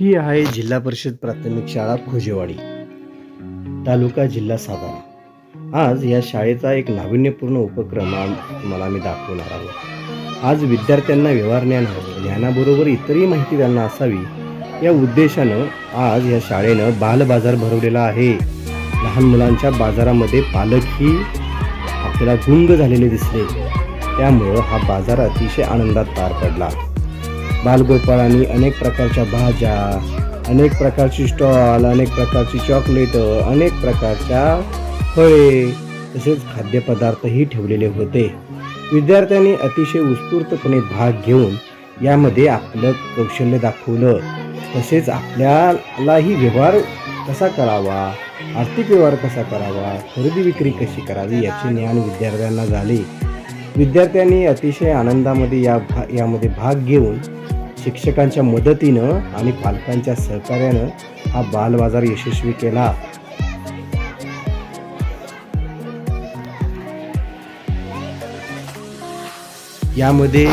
ही आहे जिल्हा परिषद प्राथमिक शाळा खोजेवाडी तालुका जिल्हा सातारा. आज या शाळेचा एक नाविन्यपूर्ण उपक्रम मला मी दाखवणार आहोत. आज विद्यार्थ्यांना व्यवहार ज्ञान हवं ज्ञानाबरोबर इतरही माहिती त्यांना असावी या उद्देशानं आज या शाळेनं बालबाजार भरवलेला आहे. लहान मुलांच्या बाजारामध्ये पालकही आपल्याला गुंग झालेले दिसले. त्यामुळं हा बाजार अतिशय आनंदात पार पडला. बालगोपाळांनी अनेक प्रकारच्या भाज्या अनेक प्रकारची स्टॉल अनेक प्रकारची चॉकलेट अनेक प्रकारच्या फळे तसेच खाद्यपदार्थही ठेवलेले होते. विद्यार्थ्यांनी अतिशय उत्स्फूर्तपणे भाग घेऊन यामध्ये आपलं कौशल्य दाखवलं. तसेच आपल्यालाही व्यवहार कसा करावा आर्थिक व्यवहार कसा करावा खरेदी विक्री कशी करावी याचे ज्ञान विद्यार्थ्यांना झाले. विद्यार्थ्यांनी अतिशय आनंदामध्ये या भा यामध्ये भाग घेऊन शिक्षकांच्या मदतीनं आणि पालकांच्या सहकार्यानं हा बालबाजार यशस्वी केला. यामध्ये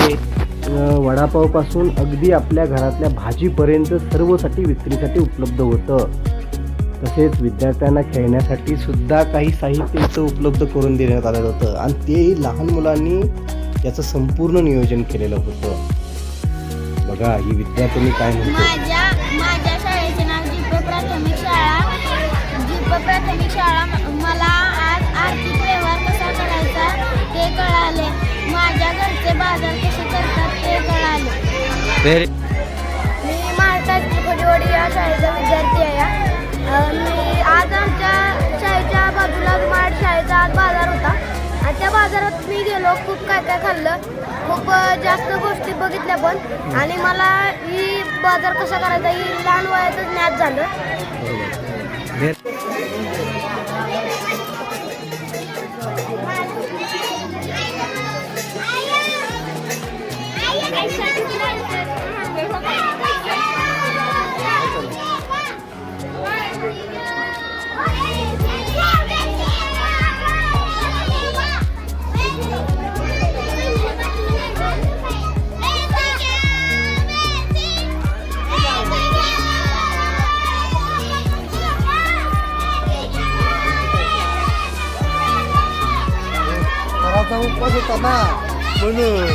वडापावपासून अगदी आपल्या घरातल्या भाजीपर्यंत सर्वसाठी विक्रीसाठी उपलब्ध होतं. तसेच विद्यार्थ्यांना खेळण्यासाठी सुद्धा काही साहित्य इथं उपलब्ध करून देण्यात आलेलं होतं. आणि तेही लहान मुलांनी याचं संपूर्ण नियोजन केलेलं होतं. बघा ही विद्यार्थ्यांनी काय म्हणतो माझ्या माझ्या शाळेचे नाव जीप प्राथमिक शाळा. मला आज आर्थिक व्यवहार कसा करायचा ते कळाले. माझ्या घरचे बाजार कसे करतात ते कळाले. बाजारात गेलो खूप काय काय खाल्लं खूप जास्त गोष्टी बघितल्या पण. आणि मला ही बाजार कसा करायचा ही लहान वयातच ज्ञात झालं. tahu kok sama bener